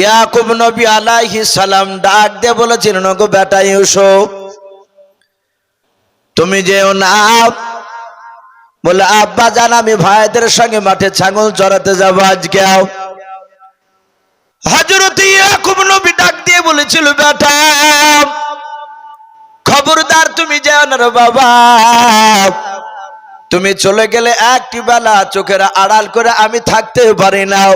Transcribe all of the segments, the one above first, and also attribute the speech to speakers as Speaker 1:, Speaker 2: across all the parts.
Speaker 1: ইয়াকুব নবী আলাইহিস সালাম ডাক দিয়ে বলেছিলেন গো বেটা ইউসুফ, তুমি যেও না। বলে, আব্বা জান, আমি ভাইদের সঙ্গে মাঠে ছাগল চড়াতে যাব আজকে। হজরত ইয়াকুব নবী ডাক দিয়ে বলেছিল, বেটা, খবরদার তুমি যেও না বাবা। তুমি চলে গেলে একটি বেলা চোখের আড়াল করে আমি থাকতে পারি নাও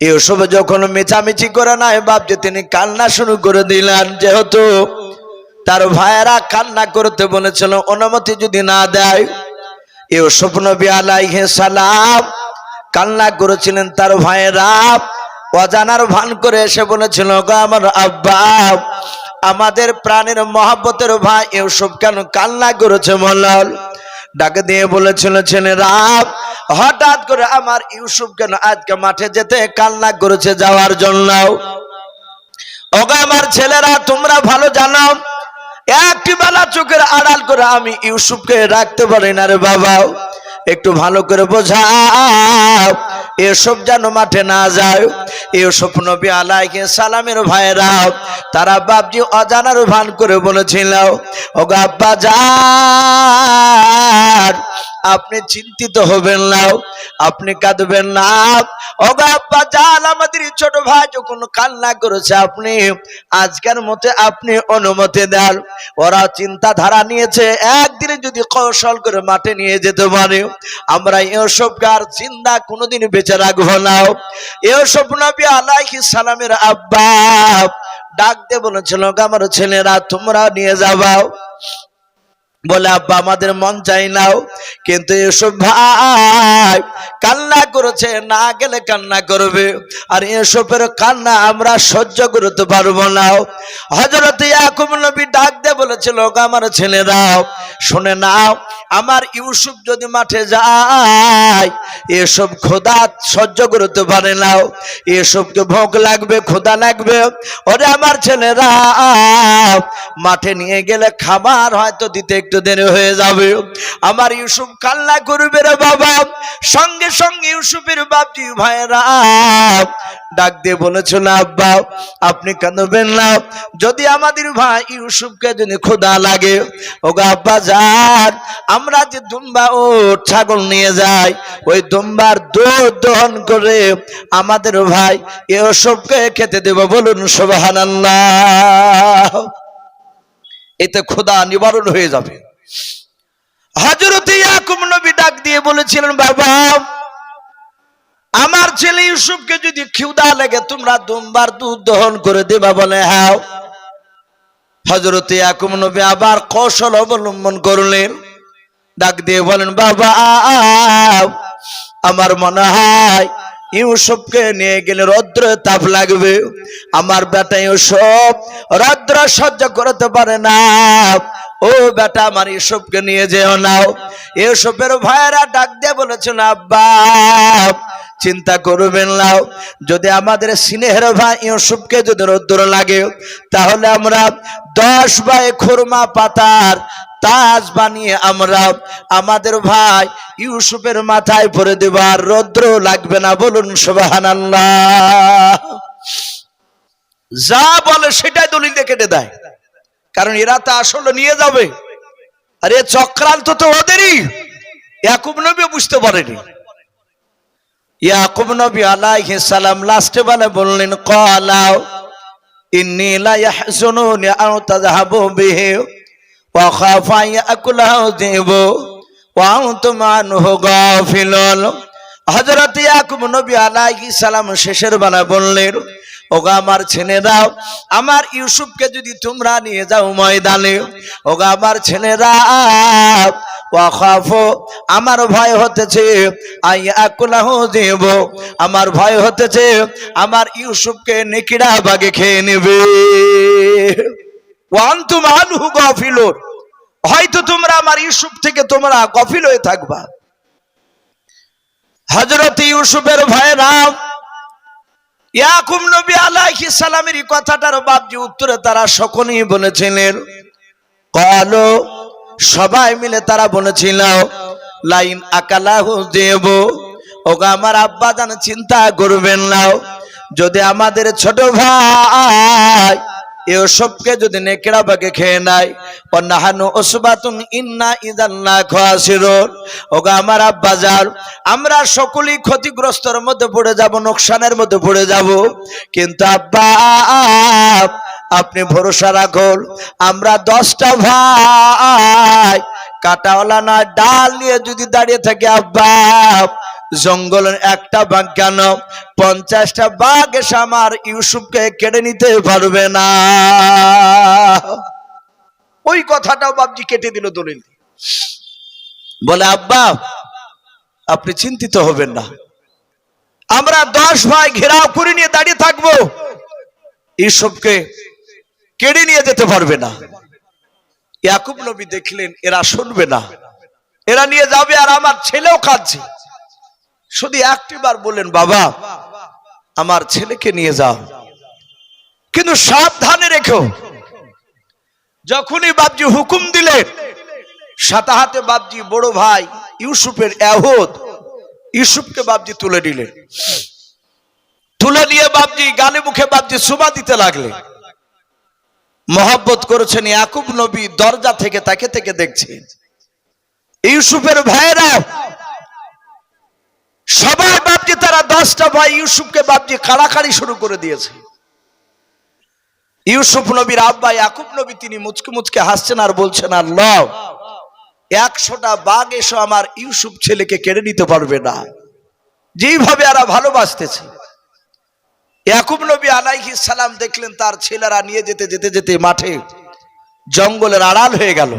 Speaker 1: এসব যখন মেচামেচি করে নাই, ভাবছে তিনি কান্না শুরু করে দিলেন। যেহেতু তার ভাইয়েরা কান্না করতে বলেছিল, অনুমতি যদি না দেয়, ইউসুফ নবী আলাইহে সালাম কান্না করেছিলেন তার ভাইয়েরা। অজানার ভান করে এসে বলেছিল, গো আমার আব্বা, আমাদের প্রাণের মহাব্বতের ভাই ইউসুফ কেন কান্না করেছে মল্লাল ডাকে দিয়ে বলেছিল ছেলেরা হঠাৎ করে আমার ইউসুফ কেন আজকে মাঠে যেতে কান্না করেছে যাওয়ার জন্য? ওকে আমার ছেলেরা, তোমরা ভালো জানো, একটি বেলা চোখের আড়াল করে আমি ইউসুফকে রাখতে পারি না রে বাবা একটু ভালো করে বোঝাও। এসব যেন মাঠে না যায়। ইউসুফ নবী আলাইকে সালামের ভাইরা তারা বাপজি অজানার ভান করে বলেছিল ও আব্বা যান আপনি চিন্তিত হবেন না, আপনি কাঁদবেন না। আব্বা যান আমাদের ছোট ভাই যখন কান্না করেছে, আপনি আজকের মতে আপনি অনুমতি দেন। ওরা চিন্তাধারা নিয়েছে, একদিনে যদি কৌশল করে মাঠে নিয়ে যেতে পারে। আমরা এসব গার চিন্তা কোনোদিন বেঁচে রাখব না। এসব নবী আলাইহিস সালামের আব্বা। ডাক দিয়ে বলেছিল আমার ছেলেরা, তোমরা নিয়ে যাবাও বলে, আব্বা, আমাদের মন চাই নাও কিন্তু এসব ভাই কান্না করেছে, না গেলে কান্না করবে। আর এসবের কান্না আমরা সহ্য করতে পারব না হজরত ইয়াকুব নবী ডাক দিয়ে বলেছিল, "ওগো, আমার ছেলেরাও শুনে নাও আমার ইউসুফ যদি মাঠে যায়, এসব খোদা সহ্য করতে পারে নাও এসবকে ভোগ লাগবে, খোদা লাগবে। ওরে আমার ছেলেরা, মাঠে নিয়ে গেলে খাবার হয়তো দিতে একটু দেরি হয়ে যাবে। আমার ইউসুফ কান্না করবে রে বাবা। সঙ্গে সঙ্গে ইউসুফের বাপজি ভাইরা ডাক দিয়ে বলেছিল আব্বা, আপনি কাঁদবেন না। যদি আমাদের ভাই ইউসুফকে যদি খোদা লাগে, ওগো আব্বা যান, আমরা যে দুম্বা ও ছাগল নিয়ে যাই, ওই দুম্বার দুধ দহন করে আমাদের ভাই এসবকে খেতে দেব বলুন সোবাহান্লাহ এতে খোদা নিবারণ হয়ে যাবে। হজরত ইয়াকুব নবী ডাক দিয়ে বলেছিলেন, বাবা, আমার ছেলে ইউসুফকে যদি খিউদা লেগে, তোমরা দুমবার দুধ দহন করে দেবা বলে হ্যাঁ। হজরত ইয়াকুব নবী আবার কৌশল অবলম্বন করলেন। ডাক দিয়ে বলেন, বাবা, আমার মনে হয় ইউসুফকে নিয়ে গেলে রৌদ্র তাপ লাগবে। আমার বেটা ইউসুফ রৌদ্র সহ্য করতে পারে না। ও বেটা, আমার ইউসুফকে নিয়ে যেও নাও। ইউসুফের ভাইয়েরা ডাক দিয়ে বলেছিল আব্বা, চিন্তা করবেন নাও যদি আমাদের স্নেহের ভাই ইউসুফকে যদি রৌদ্র লাগে, তাহলে আমরা দশ বাই খুরমা পাতার তাজ বানিয়ে আমরা আমাদের ভাই ইউসুফের মাথায় পরে দেবার রৌদ্র লাগবে না, বলুন সোবাহান যা বলে সেটাই দলিল কেটে দেয়। কারণ এরা তো আসলে নিয়ে যাবে। আর চক্রান্ত তো ওদেরই। ইয়াকুব নবী বুঝতে পারেনি। ইয়াকুব নবী আলাইহিস সালাম লাস্টে বলে, বললেন কলাও ইন্নী গাফিলুন। হযরত ইয়াকুব নবী আলাইহিস সালাম শেষের বেলা বললেন, ওগা আমার ছেলে দাও আমার ইউসুফকে যদি তোমরা নিয়ে যাও ময়দানে, ওগা আমার ছেলেরা ওয়াখাফো আমার ভয় হতেছে, আই আকুলাহ দেব, আমার ভয় হতেছে, আমার ইউসুফকে নেকিড়া বাগে খেয়ে নেবে। হয়তো তোমরা আমার ইউসুফ থেকে তোমরা গফিল হয়ে থাকবা। হযরত ইউসুফের ভাইরা ইয়াকুব নবী আলাইহিস সালামের কথাটার বাপজি উত্তরে তারা সকলেই বলেছিলেন, কলো, সবাই মিলে তারা বলেছিল, লাইন আকালাহু দেব। ওগা আমার আব্বা জান চিন্তা করবেন না, যদি আমাদের ছোট ভাই এসবকে যদি নেকড়া বাগে খেয়ে নেয়। অন্যাহানু ওসবাতুন ইন্না ইদান্না খাসিরুন। ওগো আমার আব্বাজার আমরা সকলেই ক্ষতিগ্রস্তর মধ্যে পড়ে যাব, নোকসানের মধ্যে পড়ে যাব। কিন্তু আব্বা, আপনি ভরসা রাখুন, আমরা দশটা ভাই, কাটাওয়ালা না ডাল নিয়ে যদি দাঁড়িয়ে থাকি, আব্বা জঙ্গলের একটা বাঘ কেন? পঞ্চাশটা বাঘ এসে আমার ইউসুফকে কেড়ে নিতে পারবে না। ওই কথাটাও বাবজি কেটে দিল দলিল বলে, আব্বা, আপনি চিন্তিত হবেন না। আমরা দশ ভাই ঘেরাও করে নিয়ে দাঁড়িয়ে থাকব। ইউসুফকে কেড়ে নিয়ে যেতে পারবে না। ইয়াকুব নবী দেখলেন, এরা শুনবে না। এরা নিয়ে যাবে আর আমার ছেলেও কাঁদছে। শুধু একটি বার বললেন, বাবা, আমার ছেলেকে নিয়ে যাও। কিন্তু সাবধানে রেখো। যখনই বাবজি হুকুম দিলেন সাতা হাতে বাবজি বড় ভাই ইউসুফের এহদ ইউসুফকে বাবজি তুলে নিলেন তুলে নিয়ে বাবজি গালে মুখে বাবজি সুবা দিতে লাগলেন। মহাব্বত করেছেন ইয়াকুব নবী দরজা থেকে তাকে থেকে দেখছেন ইউসুফের ভাইয়েরা সবাই বাপজি তারা দশটা ভাই, ইউসুফকে বাপজি কাড়াকাড়ি শুরু করে দিয়েছে। ইউসুফ নবীর আব্বা, ইয়াকুব নবী, তিনি মুচকে মুচকে হাসছেন আর বলছেন, আর ল একশোটা বাঘ এসো আমার ইউসুফ ছেলেকে কেড়ে নিতে পারবে না। যেইভাবে এরা ভালোবাসতেছে। ইয়াকুব নবী আলাইহি সালাম দেখলেন তার ছেলেরা নিয়ে যেতে যেতে যেতে মাঠে জঙ্গলের আড়াল হয়ে গেল।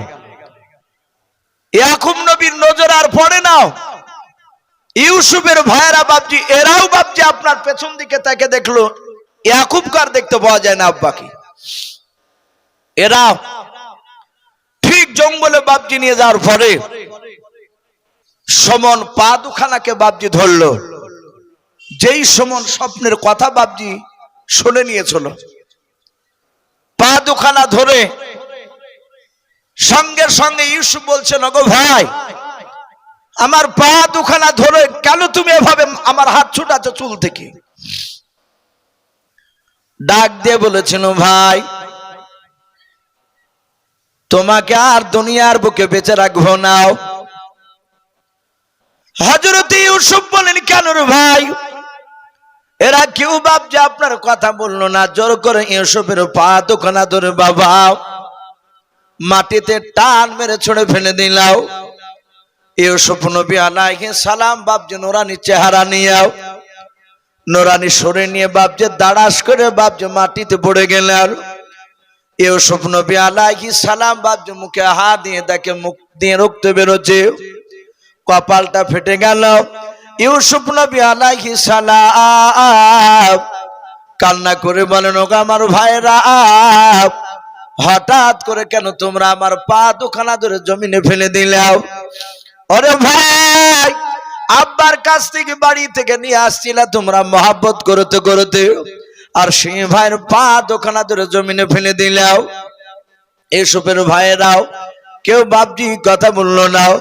Speaker 1: ইয়াকুব নবীর নজর আর পড়ে না। ইউসুফের ভাইয়েরা বাপজি, এরাও বাপজি আপনার পেছন দিকে তাকে দেখল। ইয়াকুব কার দেখতে পাওয়া যায় না আব্বাকে? এরা ঠিক জঙ্গলে বাপজি নিয়ে যাওয়ার পরে সমন পা দুখানাকে বাপজি ধরলো। যেই সমন স্বপ্নের কথা বাপজি শুনে নিয়েছিল। পা দুখানা ধরে সঙ্গে সঙ্গে ইউসুফ বলছেন ওগো ভাই আমার পা দুখানা ধরে কেন তুমি এভাবে আমার হাত ছুটাচ্ছ চুল থেকে? ডাক দিয়ে বলেছেন, "ও ভাই, তোমাকে আর দুনিয়ার বুকে বেঁচে রাখব নাও হজরত ইউসুফ বলেন, কেন ভাই? এরা কেউ বাপ যে আপনার কথা বলল না। জোর করে ইউসুফের পা দুখানা ধরে, বাবা, মাটিতে টান মেরে ছড়ে ফেলে দিলাও। ইউসুফ নবী আলাইহি সালাম, বাপজি নোরানি চেহারা নিয়েও। নোরানি সরে নিয়ে বাপজে দাঁড়াস করে বাপজে মাটিতে পড়ে গেলেন। ইউসুফ নবী আলাইহি সালাম বাপজে মুখে হাত দিয়ে দেখে মুখ দিয়ে রক্ত বেরোচ্ছে। কপালটা ফেটে গেল। ইউসুফ নবী আলাইহি সালাম কান্না করে বলেন, ওগো আমার ভাইরা, হঠাৎ করে কেন তোমরা আমার পা দুখানা ধরে জমিনে ফেলে দিলাও ওরে ভাই, আব্বার কাছ থেকে বাড়ি থেকে নিয়ে আসছিল, তোমরা মহাব্বত করতে করতে। আর সেই ভাইয়ের পা দোকানা ধরে জমিনে ফেলে দিলাও। এসবের ভাইয়েরাও কেউ বাপজি কথা বলল নাও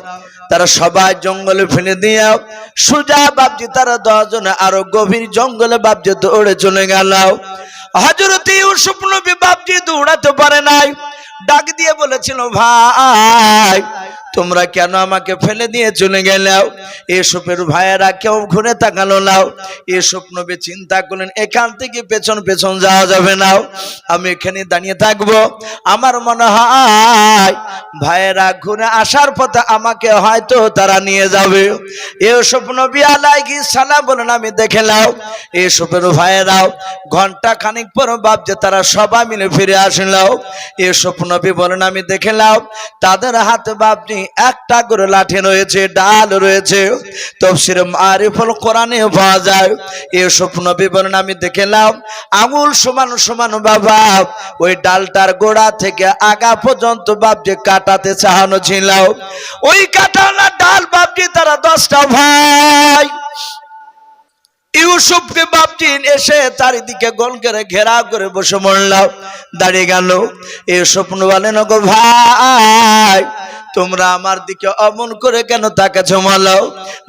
Speaker 1: তারা সবাই জঙ্গলে ফেলে দিয়াও সুজা বাপজি, তারা দশজনে আরও গভীর জঙ্গলে বাপজি দৌড়ে চলে গেল। হজরত ইউসুফ নবী বাপজি দৌড়াতে পারে নাই। ডাক দিয়ে বলেছিল, ভাই তোমরা কেন আমাকে ফেলে দিয়ে চলে গেলাও এসবের ভাইয়েরা কেউ ঘুরে তাকালো নাও এসব নবী চিন্তা করলেন, এখান থেকে পেছন পেছন যাওয়া যাবে নাও আমি এখানে দাঁড়িয়ে থাকব। আমার মনে হয় ভাইয়েরা ঘুরে আসার পথে আমাকে হয়তো তারা নিয়ে যাবে। এসব নবী আলাইহি সালাম বলেন, আমি দেখে নাও, এসবের ভাইয়েরাও ঘণ্টা খানিক পর ভাবছে তারা সবাই মিলে ফিরে আসলাও এসব নবী বলেন, আমি দেখে নাও, তাদের হাতে ভাবছি একটা করে লাঠি রয়েছে, ডাল রয়েছে। তফসির আরিফল কোরআনে পাওয়া যায়। এসব নবী বলেন আমি দেখেলাম আঙুল সমান সমান বাবা, ওই ডালটার গোড়া থেকে আগা পর্যন্ত বাপজি কাটাতে চাহানো ছিল। ওই কাটানা ডাল বাপজি তারা দশটা ভাই। ইউসুফকে বাপজিন এসে চারিদিকে গোল করে ঘেরা করে বসে মরলাম দাঁড়িয়ে গেল। এ স্বপ্ন বলেন গো ভাই তোমরা আমার দিকে অমন করে কেন তাকে জমালাও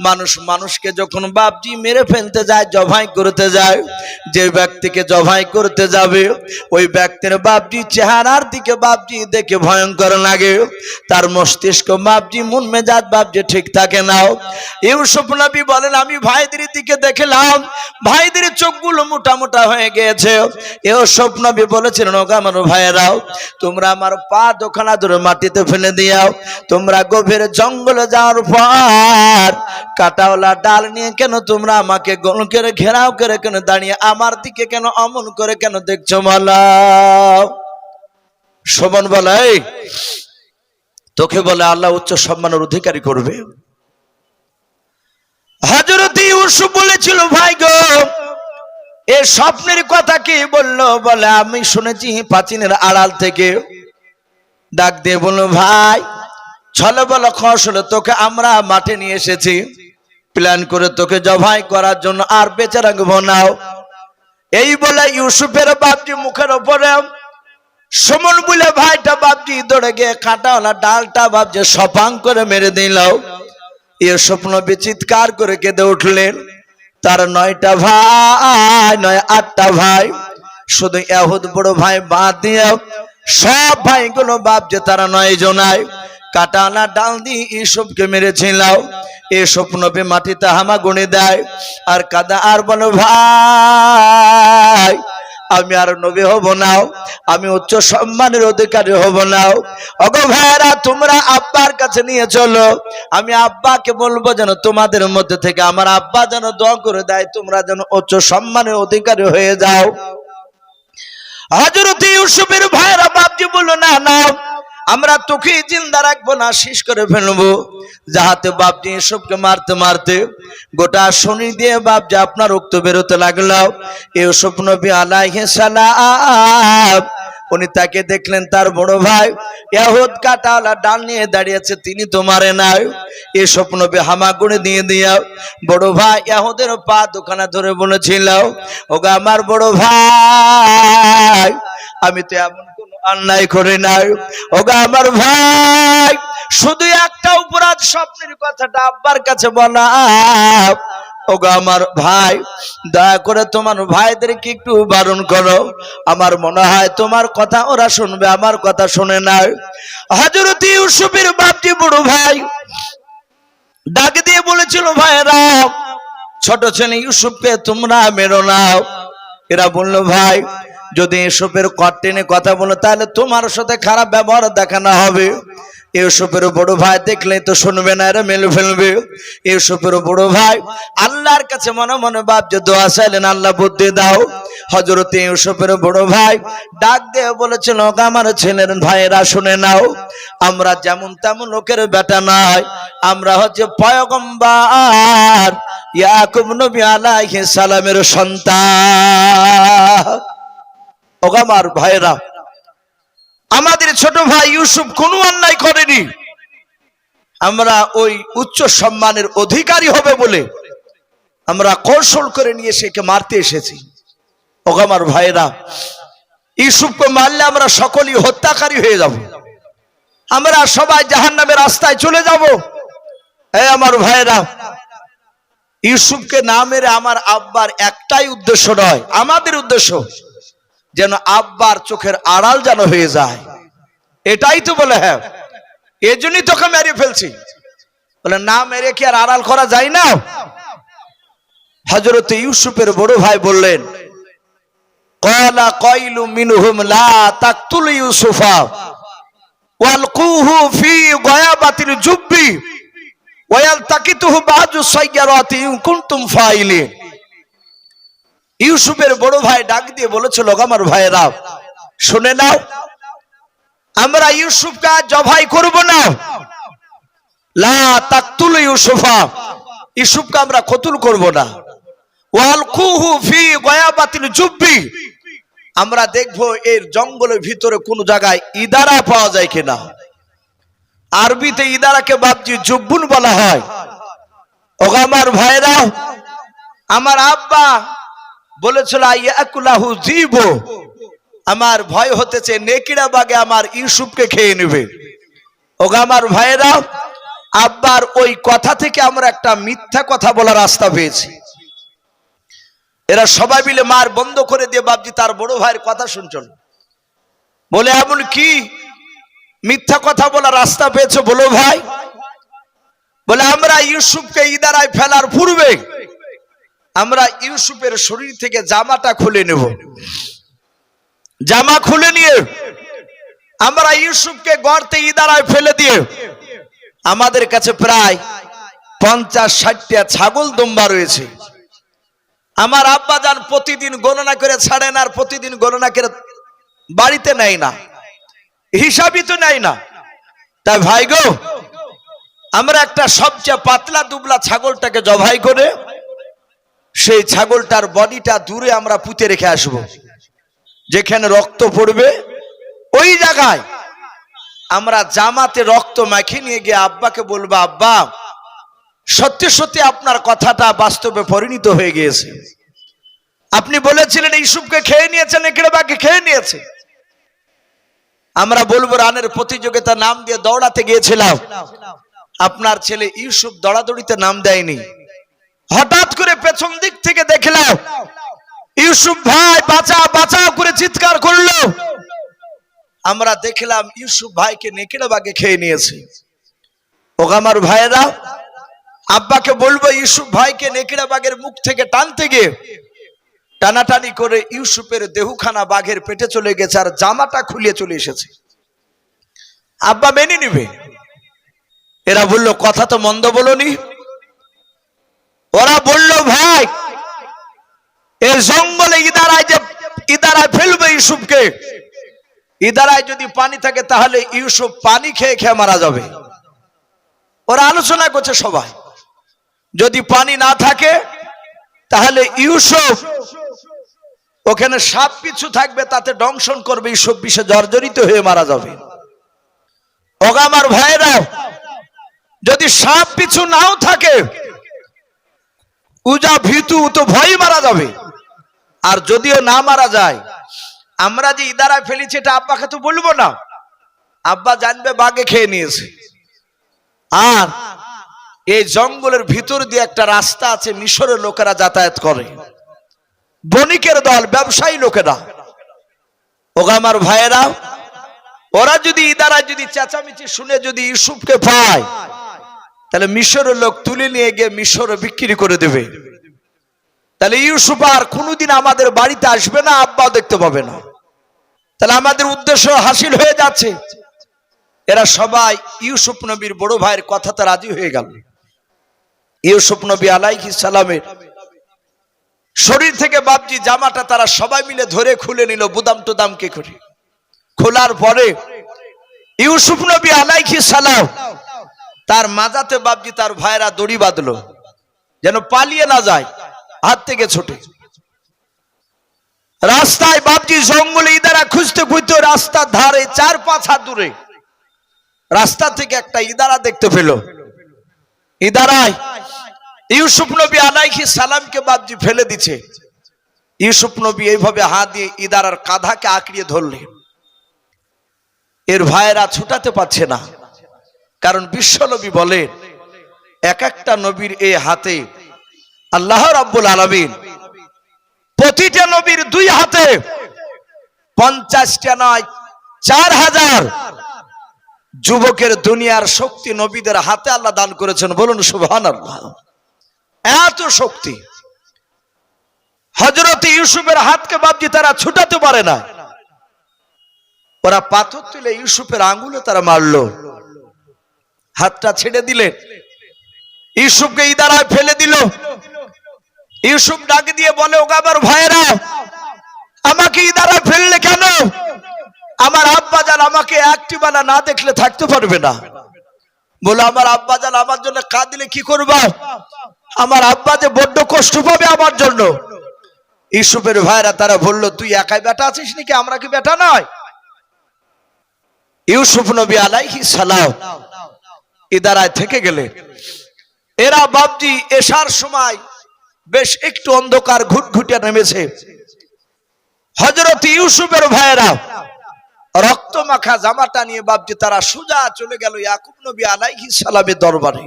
Speaker 1: মানুষ মানুষকে যখন বাপজি মেরে ফেলতে যায়, জবাই করতে যায়, যে ব্যক্তিকে জবাই করতে যাবে, ওই ব্যক্তির বাপজি চেহারার দিকে বাপজি দেখে ভয়ঙ্কর লাগে। তার মস্তিষ্ক বাপজি মন মেজাজ বাপজি ঠিক থাকে নাও ইউসুফ নবী বলেন, আমি ভাইদের দিকে দেখলাম, ভাইদের চোখগুলো মোটা মোটা হয়ে গিয়েছে। ইউসুফ নবী বলেছিলেন, ওগো আমার ভাইয়েরাও, তোমরা আমার পা দোকানা ধরে মাটিতে ফেলে দিয়াও তোমরা গভীর জঙ্গলে যাওয়ার পর কাটাওয়ালা ডাল নিয়ে কেন তোমরা আমাকে গোল করে ঘেরাও করে কেন দাঁড়িয়ে আমার দিকে কেন অমন করে কেন দেখছ মালা? সমান বলে "এই, তোকে বলে আল্লাহ উচ্চ সম্মানের অধিকারী করবে। হজরত ইউসুফ বলেছিল ভাই গো এ স্বপ্নের কথা কি বলল? বলে আমি শুনেছি পাচিনের আড়াল থেকে। ডাক দিয়ে বলল ভাই ছলে বলো খসলে তোকে আমরা মাঠে নিয়ে এসেছি। প্ল্যান করে তোকে জবাই করার জন্য আর বেঁচে রাখব নাও এই বলে ইউসুফের বাপজি মুখের ওপরে সুমন বলে, ভাইটা বাপজি দৌড়ে গিয়ে কাঁটাওয়ালা ডালটা বাপজি সপাং করে মেরে দিল। এ স্বপ্ন বিচিৎকার করে কেঁদে উঠলেন, তার নয়টা ভাই, নয় আটটা ভাই, শুধু এহুদ বড় ভাই বাদ দিয়ে সব ভাইগুলো বাপ যে তারা নয় জনায়। কাটানা ডাল দিয়ে ইসবকে মেরেছিল এ স্বপ্ন পে মাটিতে হামা গুনে দেয়। আর কাদা আর বলো, ভাই, আমি আর নবী হব নাও আমি উচ্চ সম্মানের অধিকারী হব নাও অগো ভাইরা তোমরা আব্বার কাছে নিয়ে চলো। আমি আব্বাকে বলব যেন তোমাদের মধ্যে থেকে আমার আব্বা যেন দোয়া করে দেয়, তোমরা যেন উচ্চ সম্মানের অধিকারী হয়ে যাও। হজরত ইউসুফের ভাইরা বাপজি বলল, না না আমরা তোকে জিন্দা রাখব না, শেষ করে ফেলব। যাহাতে বাপ বাপজি ইউসুফকে মারতে মারতে গোটা শনি দিয়ে বাপজি আপনার রক্ত বেরোতে লাগল ইউসুফ নবী আলাইহিস সালাম। উনি তাকে দেখলেন, তার বড় ভাই ইয়াহুদ কাটালা ডাল নিয়ে দাঁড়িয়েছে, তিনি তো মারে নাই। এ স্বপ্ন বে হামাগুড়ি দিয়ে দিয়া বড় ভাই ইয়াহুদের পা দোকানা ধরে বলেছিল, ওগা আমার বড় ভাই, আমি তো এমন অন্যায় করি নাই। ওগা আমার ভাই, শুধু একটা অপরাধ স্বপ্নের কথাটা আব্বার কাছে বলা। ওগো আমার ভাই, দয়া করে তোমার ভাইদেরকে একটু বারণ করো। আমার মনে হয় তোমার কথা ওরা শুনবে, আমার কথা শুনে নাই। হজরত ইউসুফের বাপজি বড় ভাই, ডাক দিয়ে বলেছিল ভাইরা ছোট ছেলে ইউসুফকে তোমরা মেরো নাও। এরা বলল, ভাই যদি ইউসুফের কটেনে কথা বলো, তাহলে তোমার সাথে খারাপ ব্যবহার দেখানো হবে। ইউসুফের বড় ভাই দেখলে তো শুনবে না, এরা মেলে ফেলবে। ইউসুফের বড় ভাই, আল্লাহর কাছে মনে মনে বাপ যে দোয়া চাইলেন, আল্লাহ বুদ্ধি দাও। হজরত ইউসুফের বড় ভাই ডাক দিয়ে বলেছিল "ওগো আমার ছেলের ভাইয়েরা শুনে নাও। আমরা যেমন তেমন লোকের বেটা নয়। আমরা হচ্ছে পয়গম্বার ইয়াকুব নবী আলাইহিস সালামের সন্তান। ওগো আমার ভাইয়েরা, আমাদের ছোট ভাই ইউসুফ কোনো অন্যায় করেনি। আমরা ওই উচ্চ সম্মানের অধিকারী হবে বলে আমরা কৌশল করে নিয়ে সেকে মারতে এসেছি। ওগো আমার ভাইয়েরা, ইউসুফকে মারলে আমরা সকলেই হত্যাকারী হয়ে যাব। আমরা সবাই জাহান জাহান্নামের রাস্তায় চলে যাব। এই আমার ভাইরা ইউসুফকে না মেরে আমার আব্বার একটাই উদ্দেশ্য নয়, আমাদের উদ্দেশ্য যেন আব্বার চোখের আড়াল যেন হয়ে যায়। এটাই তো বলে হ্যাঁ। এই তোকে মেরে ফেলছি। বলে, না, মেরে কি আর আড়াল করা যায় না? হজরত ইউসুফের বড় ভাই বললেন, কলা কইলু মিনহুম লা তাকতুল ইউসুফা ওয়ালকুহু ফি গয়াবাতিল জুব্বি ওয়ালতাকিতুহু বাজু সাইয়ারাতি ইন কুনতুম ফাইলিন। ইউসুফের বড় ভাই ডাক দিয়ে বলেছিল "ওগো আমার ভাইয়েরা, শুনে নাও, আমরা ইউসুফকে জবাই করব না। লা তাকতুল ইউসুফা, ইউসুফকে আমরা কতুল করব না। ওয়ালকুহু ফি গয়াবাতিল জুব্বি, আমরা দেখব এর জঙ্গলের ভিতরে কোন জায়গায় ইদারা পাওয়া যায় কিনা। আরবিতে ইদারাকে বাপজি জুব্বুন বলা হয়। ওগামার ভাইরা আমার আব্বা বলেছিল ইয়াকুলাহু জীব। আমার ভয় হতেছে নেকিড়া বাগে আমার ইউসুফকে খেয়ে নেবে। ওগা আমার ভাইয়েরা, আব্বার ওই কথা থেকে আমরা একটা মিথ্যা কথা বলার রাস্তা পেয়েছি। এরা সবাই মিলে মার বন্ধ করে দিয়ে বাবজি তার বড় ভাইয়ের কথা শুনছিল। বলে, এমন কি মিথ্যা কথা বলার রাস্তা পেয়েছ বলো ভাই? বলে, আমরা ইউসুফকে ইদারায় ফেলার পূর্বে আমরা ইউসুফের শরীর থেকে জামাটা খুলে নেব। জামা খুলে নিয়ে আমরা ইউসুফকে গর্তে ইদারায় ফেলে দিয়ে আমাদের কাছে প্রায় পঞ্চাশ ষাটটা ছাগল দুম্বা রয়েছে। আমার আব্বা যান প্রতিদিন গণনা করে ছাড়েন আর প্রতিদিন গণনা করে বাড়িতে নেয় না। হিসাবই তো নেয় না। তাই ভাই গো, আমরা একটা সবচেয়ে পাতলা দুবলা ছাগলটাকে জবাই করে সেই ছাগলটার বডিটা দূরে আমরা পুঁতে রেখে আসব। যেখানে রক্ত পড়বে, ওই জায়গায় আমরা জামাতে রক্ত মাখিয়ে নিয়ে গিয়ে আব্বাকে বলব, আব্বা, সত্যি সত্যি আপনার কথাটা বাস্তবে পরিণত হয়ে গিয়েছে। আপনি বলেছিলেন ইসুফকে খেয়ে নিয়েছেন একেবাকে খেয়ে নিয়েছে। আমরা বলব, রানের প্রতিযোগিতা নাম দিয়ে দৌড়াতে গিয়েছিলাম। আপনার ছেলে ইউসুফ দৌড়াদৌড়িতে নাম দেয়নি। হঠাৎ করে পেছন দিক থেকে দেখলাম, ইউসুফ ভাই বাঁচা বাঁচাও করে চিৎকার করল। আমরা দেখলাম ইউসুফ ভাইকে নেকেড়ে বাগে খেয়ে নিয়েছে। ওগামার ভাইয়েরা, আব্বাকে বলব, ইউসুফ ভাইকে নেকেড়ে বাগের মুখ থেকে টানতে গিয়ে টানাটানি করে ইউসুফের দেহুখানা বাঘের পেটে চলে গেছে আর জামাটা খুলিয়ে চলে এসেছে। আব্বা মেনে নিবে। এরা বলল, কথা তো মন্দ বলনি। ওরা বলল, ভাই, এর জঙ্গলে ইদারায় যে, ইদারায় ফেলবে ইউসুফকে। ইদারায় যদি পানি থাকে, তাহলে ইউসুফ পানি খেয়ে খেয়ে মারা যাবে। ওরা আলোচনা করছে সবাই। যদি পানি না থাকে, তাহলে ইউসুফ ওখানে সাপ কিছু থাকবে, তাতে দংশন করবে, ইউসুফ বিষে জর্জরিত হয়ে মারা যাবে। ওগামার ভাইরা যদি সাপ পিছু নাও থাকে উজা ভিতু তো ভয় মারা যাবে। আর যদিও না মারা যায়, আমরা যে ইদারায় ফেলেছি, এটা আব্বাকে তো বলব না। আব্বা জানবে বাগে খেয়ে নিয়েছে। আর এই জঙ্গলের ভিতর দিয়ে একটা রাস্তা আছে মিশরের লোকেরা যাতায়াত করে। বণিকের দল, ব্যবসায়ী লোকেরা। ওগা আমার ভাইয়েরা, ওরা যদি ইদারা যদি চেঁচামেচি শুনে যদি ইউসুফকে পায় তাহলে মিশরের লোক তুলে নিয়ে গিয়ে মিশরে বিক্রি করে দেবে। তাহলে ইউসুফ আর কোনোদিন আমাদের বাড়িতে আসবে না, আব্বাও দেখতে পাবে না। তাহলে আমাদের উদ্দেশ্য হাসিল হয়ে যাচ্ছে। এরা সবাই ইউসুফ নবীর বড় ভাইয়ের কথাতে রাজি হয়ে গেল। ইউসুফ নবী আলাইহি সালামের শরীর থেকে বাপজি জামাটা তারা সবাই মিলে ধরে খুলে নিল বুদাম টুদাম কে করে। খোলার পরে ইউসুফ নবী আলাইহি সালাম তার মাজাতে বাপজি তার ভাইরা দড়ি বাঁধলো, যেন পালিয়ে না যায়, হাত থেকে ছোটে। রাস্তায় বাপজি জঙ্গলে ইদারা খুঁজতে খুঁজতে রাস্তার ধারে চার পাঁচ হাত দূরে রাস্তা থেকে একটা ইদারা দেখতে পেল। ইদারায় ইউসুফ নবী আলাইহি সালামকে বাপজি ফেলে দিছে। ইউসুফ নবী এইভাবে হাত দিয়ে ইদারার কাঁধাকে আঁকড়িয়ে ধরলেন। এর ভাইয়েরা ছুটাতে পারছে না। কারণ বিশ্ব নবী বলেন, এক একটা নবীর এই হাতে আল্লাহ রাব্বুল আলামিন প্রতিটা নবীর দুই হাতে পঞ্চাশটা নয়, চার হাজার যুবকের দুনিয়ার শক্তি নবীদের হাতে আল্লাহ দান করেছেন। বলুন সুবহান আল্লাহ এত শক্তি। হজরত ইউসুফের হাতকে বাবজি তারা ছুটাতে পারে না। ওরা পাথর তুলে ইউসুফের আঙ্গুলে তারা মারলো। হাতটা ছেড়ে দিলেন ইউসুফকে ইদারায় ফেলে দিল। ইউসুফ ডাক দিয়ে বলে ওগাবার ভাইয়েরা, আমাকে ইদারায় ফেললে কেন? আমার আব্বা জান আমাকে একটি বেলা না দেখলে থাকতে পারবে না। বলে, আমার আব্বা জান আমার জন্য কাঁদিলে কি করবা? আমার আব্বা যে বড্ড কষ্ট পাবে আমার জন্য। ইউসুফের ভাইরা তারা বলল, তুই একাই বেটা আছিস নাকি? আমরা কি বেটা নয়? ইউসুফ নবী আলাইহি সালাম ইদারায় থেকে গেলে। এরা বাবজি এসার সময় বেশ একটু অন্ধকার ঘুটঘুটিয়া নেমেছে। হজরত ইউসুফের ভাইয়েরা রক্ত মাখা জামাটা নিয়ে বাপজি তারা সোজা চলে গেল ইয়াকুব নবী আলাইহিস সালামের দরবারে।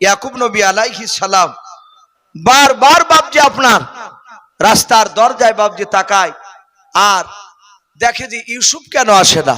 Speaker 1: ইয়াকুব নবী আলাইহিস সালাম বারবার বাবজি আপনার রাস্তার দরজায় বাপজি তাকায়। আর দেখে যে ইউসুফ কেন আসে না?